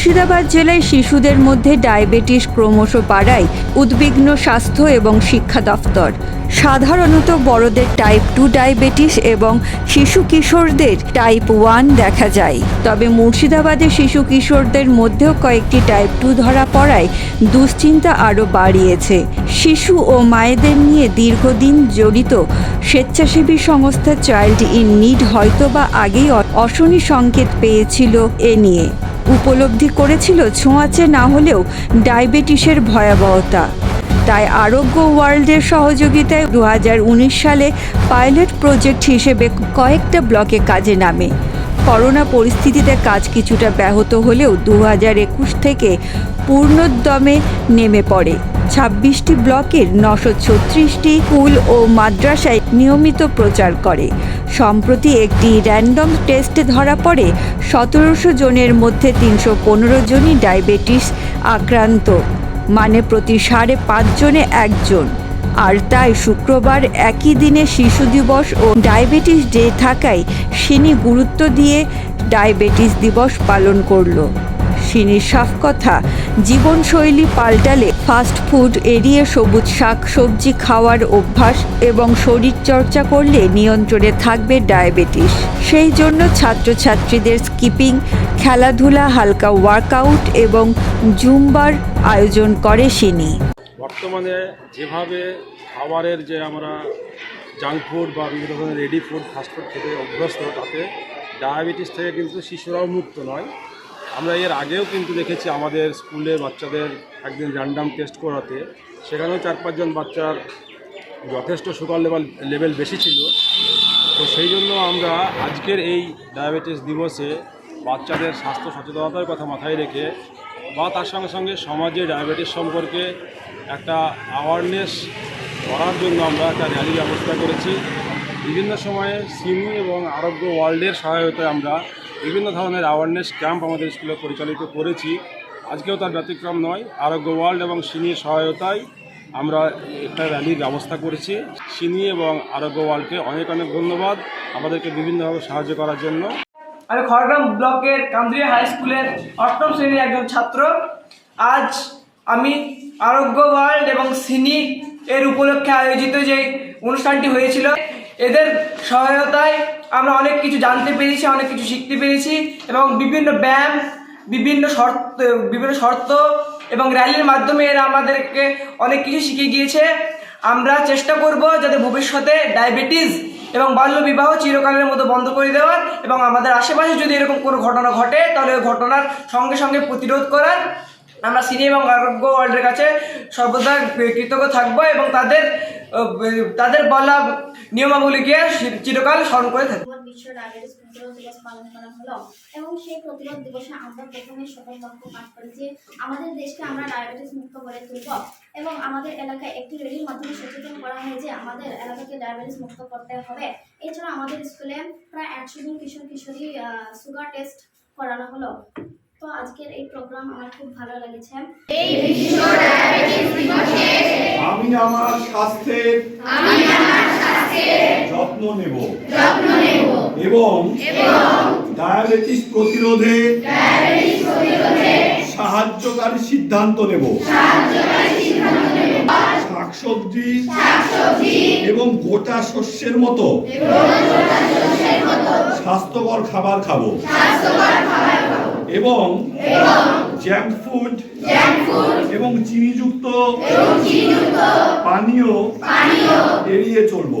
মুর্শিদাবাদ জেলায় শিশুদের মধ্যে ডায়াবেটিস ক্রমশ বাড়ায় উদ্বিগ্ন স্বাস্থ্য এবং শিক্ষা দফতর। সাধারণত বড়দের টাইপ টু ডায়াবেটিস এবং শিশু কিশোরদের টাইপ ওয়ান দেখা যায়। তবে মুর্শিদাবাদে শিশু কিশোরদের মধ্যেও কয়েকটি টাইপ টু ধরা পড়ায় দুশ্চিন্তা আরও বাড়িয়েছে। শিশু ও মায়েদের নিয়ে দীর্ঘদিন জড়িত স্বেচ্ছাসেবী সংস্থা চাইল্ড ইন নিড হয়তোবা আগেই অশনি সংকেত পেয়েছিল এ নিয়ে। উপলব্ধি করেছিল ছোঁয়াচে না হলেও ডায়াবেটিসের ভয়াবহতা। তাই আরোগ্য ওয়ার্ল্ডের সহযোগিতায় দু হাজার উনিশ সালে পাইলট প্রজেক্ট হিসেবে কয়েকটা ব্লকে কাজে নামে। করোনা পরিস্থিতিতে কাজ কিছুটা ব্যাহত হলেও দু হাজার একুশ থেকে পূর্ণোদ্যমে নেমে পড়ে। ছাব্বিশটি ব্লকের নশো ছত্রিশটি স্কুল ও মাদ্রাসায় নিয়মিত প্রচার করে। সম্প্রতি একটি র্যান্ডম টেস্টে ধরা পড়ে, সতেরোশো জনের মধ্যে তিনশো পনেরো জনই ডায়াবেটিস আক্রান্ত মানে প্রতি সাড়ে পাঁচজনে একজন। আর তাই শুক্রবার একই দিনে শিশু দিবস ও ডায়াবেটিস ডে থাকায় সিনি গুরুত্ব দিয়ে ডায়াবেটিস দিবস পালন করল। সিনির সাফ কথা জীবনশৈলী পাল্টালে ফাস্ট ফুড এড়িয়ে সবুজ শাক সবজি খাওয়ার অভ্যাস এবং শরীর চর্চা করলে নিয়ন্ত্রণে থাকবে ডায়াবেটিস। সেই জন্য ছাত্রছাত্রীদের স্কিপিং, খেলাধুলা, হালকা ওয়ার্কআউট এবং জুম্বার আয়োজন করে সিনি বর্তমানে যেভাবে খাবারের যে আমরা জাঙ্ক ফুড বা বিভিন্ন ধরনের রেডি ফুড ফাস্ট ফুড খেতে অভ্যস্ত, তাতে ডায়াবেটিস থেকে কিন্তু শিশুরাও মুক্ত নয়। আমরা এর আগেও কিন্তু দেখেছি আমাদের স্কুলে বাচ্চাদের একদিন র্যান্ডাম টেস্ট করাতে, সেখানেও চার পাঁচজন বাচ্চার যথেষ্ট সুগার লেভেল লেভেল বেশি ছিল। তো সেই জন্য আমরা আজকের এই ডায়াবেটিস দিবসে বাচ্চাদের স্বাস্থ্য সচেতনতার কথা মাথায় রেখে বা তার সঙ্গে সঙ্গে সমাজে ডায়াবেটিস সম্পর্কে একটা অ্যাওয়ারনেস করার জন্য আমরা একটা র্যালি ব্যবস্থা করেছি। বিভিন্ন সময়ে সিমি এবং আরোগ্য ওয়ার্ল্ডের সহায়তায় আমরা বিভিন্ন ধরনের অ্যাওয়ারনেস ক্যাম্প আমাদের স্কুলে পরিচালিত করেছি। আজকেও তার ব্যতিক্রম নয়, আরোগ্য ওয়ার্ল্ড এবং সিনির সহায়তায় আমরা একটা র্যালির ব্যবস্থা করেছি। সিনি এবং আরোগ্য ওয়ার্ল্ডকে অনেক অনেক ধন্যবাদ। আমাদেরকে বিভিন্নভাবে সাহায্য করার জন্য। আমি খড়গ্রাম ব্লকের কান্দ্রিয়া হাই স্কুলের অষ্টম শ্রেণির একজন ছাত্র। আজ আমি আরোগ্য ওয়ার্ল্ড এবং সিনি এর উপলক্ষে আয়োজিত যে অনুষ্ঠানটি হয়েছিল, এদের সহায়তায় আমরা অনেক কিছু জানতে পেরেছি, অনেক কিছু শিখতে পেরেছি এবং বিভিন্ন ব্যায়াম, বিভিন্ন শর্ত বিভিন্ন শর্ত এবং র্যালির মাধ্যমে এরা আমাদেরকে অনেক কিছু শিখিয়ে গিয়েছে। আমরা চেষ্টা করব যাতে ভবিষ্যতে ডায়াবেটিস এবং বাল্যবিবাহ চিরকালের মতো বন্ধ করে দেওয়ার এবং আমাদের আশেপাশে যদি এরকম কোনো ঘটনা ঘটে, তাহলে ওই ঘটনার সঙ্গে সঙ্গে প্রতিরোধ করার আমরা সিনি এবং আরোগ্য ওয়ার্ল্ডের কাছে সর্বদা কৃতজ্ঞ থাকব এবং তাদের তাদের বলা নিয়মাবলীকে চিরকাল স্মরণ করে থাকব বৃহৎ বিশ্ব ডায়াবেটিস প্রতিরোধ দিবস পালন করা হলো এবং সেই প্রতিরোধ দিবসে আমরা প্রথমে শপথ বাক্য পাঠ করি যে আমাদের দেশকে আমরা ডায়াবেটিস মুক্ত করে তুলব এবং আমাদের এলাকায় একটি মাধ্যমে সচেতন করা হয় যে আমাদের এলাকাকে ডায়াবেটিস মুক্ত করতে হবে। এছাড়া আমাদের স্কুলে প্রায় একশো জন কিশোর কিশোরী সুগার টেস্ট করানো হলো। তো আজকের এই প্রোগ্রাম আমার খুব ভালো লেগেছে আমার স্বাস্থ্যের যত্ন নেব। এবং ডায়াবেটিস প্রতিরোধে সাহায্যকারী সিদ্ধান্ত নেব। শাকসবজি এবং গোটা শস্যের মতো স্বাস্থ্যকর খাবার খাব। এবং জ্যাঙ্ক ফুড এবং চিনিযুক্ত পানীয় এড়িয়ে চলবো।